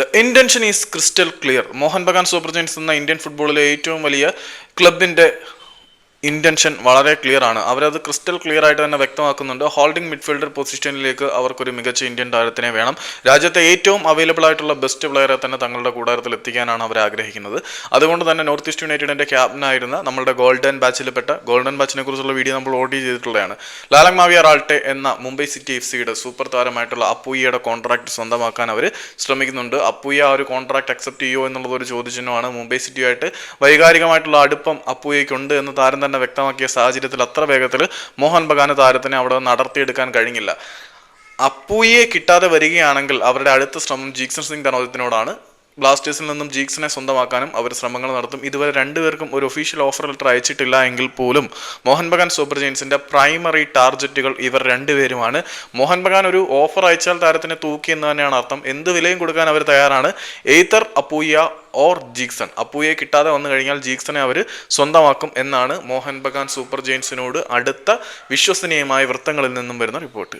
The intention is crystal clear Mohun Bagan super giants എന്ന Indian ഫുട്ബോളിലെ ഏറ്റവും വലിയ ക്ലബിന്റെ ഇന്റൻഷൻ വളരെ ക്ലിയർ ആണ്. അവരത് ക്രിസ്റ്റൽ ക്ലിയർ ആയിട്ട് തന്നെ വ്യക്തമാക്കുന്നുണ്ട്. ഹോൾഡിംഗ് മിഡ്ഫീൽഡർ പൊസിഷനിലേക്ക് അവർക്കൊരു മികച്ച ഇന്ത്യൻ താരത്തിനെ വേണം. രാജ്യത്തെ ഏറ്റവും അവൈലബിൾ ആയിട്ടുള്ള ബെസ്റ്റ് പ്ലെയറെ തന്നെ തങ്ങളുടെ കൂടാരത്തിൽ എത്തിക്കാനാണ് അവർ ആഗ്രഹിക്കുന്നത്. അതുകൊണ്ട് തന്നെ നോർത്ത് ഈസ്റ്റ് യുണൈറ്റഡിന്റെ ക്യാപ്റ്റനായിരുന്ന നമ്മുടെ ഗോൾഡൻ ബാച്ചിൽപ്പെട്ട ഗോൾഡൻ ബാച്ചിനെ കുറിച്ചുള്ള വീഡിയോ നമ്മൾ ഓഡി ചെയ്തിട്ടുള്ളതാണ്. ലാലങ് മാവിയ റാൾട്ടെ എന്ന മുംബൈ സിറ്റി എഫ് സിയുടെ സൂപ്പർ താരമായിട്ടുള്ള അപ്പൂയയുടെ കോൺട്രാക്ട് സ്വന്തമാക്കാൻ അവർ ശ്രമിക്കുന്നുണ്ട്. അപ്പൂയ ആ ഒരു കോൺട്രാക്ട് അക്സെപ്റ്റ് ചെയ്യുമോ എന്നുള്ളത് ഒരു ചോദ്യചിഹ്നമാണ്. മുംബൈ സിറ്റിയുമായിട്ട് വൈകാരികമായിട്ടുള്ള അടുപ്പം അപ്പൂയയ്ക്കുണ്ട് എന്ന് താരം തന്നെ വ്യക്തമാക്കിയ സാഹചര്യത്തിൽ അത്ര വേഗത്തിൽ മോഹൻ ബഗാന് താരത്തിനെ അവിടെ നടത്തിയെടുക്കാൻ കഴിഞ്ഞില്ല. അപ്പൂയെ കിട്ടാതെ വരികയാണെങ്കിൽ അവരുടെ അടുത്ത ശ്രമം ജീക്സൺ സിംഗ് ധനോദത്തിനോടാണ്. ബ്ലാസ്റ്റേഴ്സിൽ നിന്നും ജീക്സിനെ സ്വന്തമാക്കാനും അവർ ശ്രമങ്ങൾ നടത്തും. ഇതുവരെ രണ്ടുപേർക്കും ഒരു ഒഫീഷ്യൽ ഓഫർ ലെറ്റർ അയച്ചിട്ടില്ല എങ്കിൽ പോലും മോഹൻ ബഗാൻ സൂപ്പർ ജെയിൻസിന്റെ പ്രൈമറി ടാർജറ്റുകൾ ഇവർ രണ്ടുപേരുമാണ്. മോഹൻ ബഗാൻ ഒരു ഓഫർ അയച്ചാൽ താരത്തിനെ തൂക്കി എന്ന് തന്നെയാണ് അർത്ഥം. എന്ത് വിലയും കൊടുക്കാൻ അവർ തയ്യാറാണ്? Either Apuia or Jeakson? അപ്പൂയെ കിട്ടാതെ വന്നു കഴിഞ്ഞാൽ ജീക്സനെ അവർ സ്വന്തമാക്കും എന്നാണ് മോഹൻ ബഗാൻ സൂപ്പർ ജെയിൻസിനോട് അടുത്ത വിശ്വസനീയമായ വൃത്തങ്ങളിൽ നിന്നും വരുന്ന റിപ്പോർട്ട്